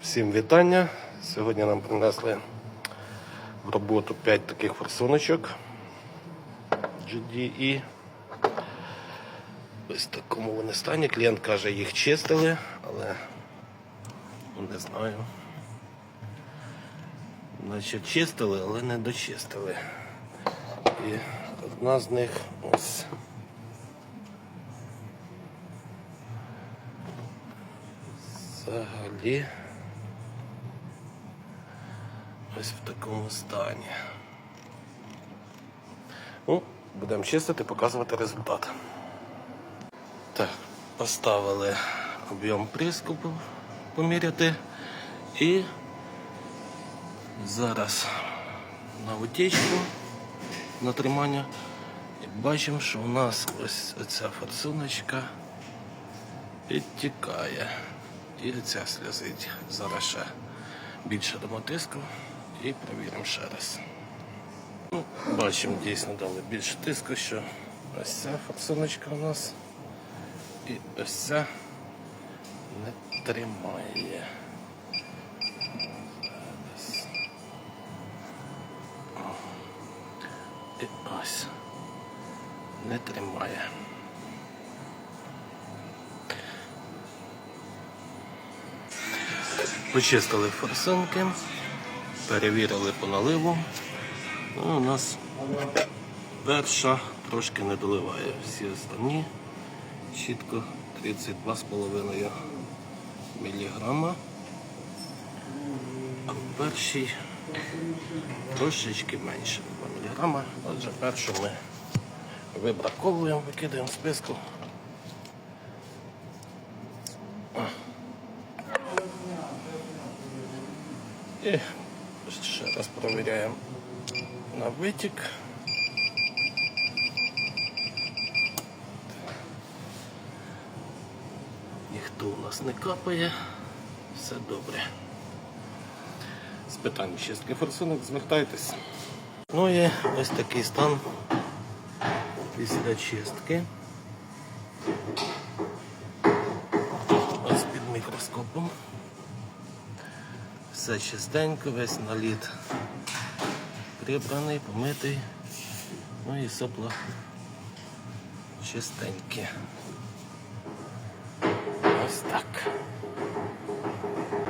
Всім вітання. Сьогодні нам принесли в роботу 5 таких форсуночок GDE. Ось такому вони стані. Клієнт каже, їх чистили, але не знаю. Значить, чистили, але не дочистили. І одна з них ось. Взагалі. Ось в такому стані. Ну, будемо чистити, показувати результат. Так, поставили об'єм приску по- поміряти і зараз на утічку на тримання. І бачимо, що у нас ось оця форсуночка підтікає. І ця сльозить. Зараз ще більше дамо тиску і перевіримо ще раз. Ну, бачимо, дійсно дали більше тиску, що ось ця форсуночка у нас і ось ця не тримає. І ось не тримає. Почистили форсунки, перевірили по наливу. Ну, у нас перша трошки не доливає. Всі останні чітко 32,5 міліграма. А в першій трошечки менше 2 міліграма. Отже, першу ми вибраковуємо, викидаємо в списку. І ще раз провіряємо на витік. Ніхто у нас не капає, все добре. З питань чистки форсунок звертайтесь. Ну і ось такий стан після чистки. Ось під мікроскопом. Все чистенько, весь наліт прибраний, помитий, ну і сопла чистенькі. Ось так.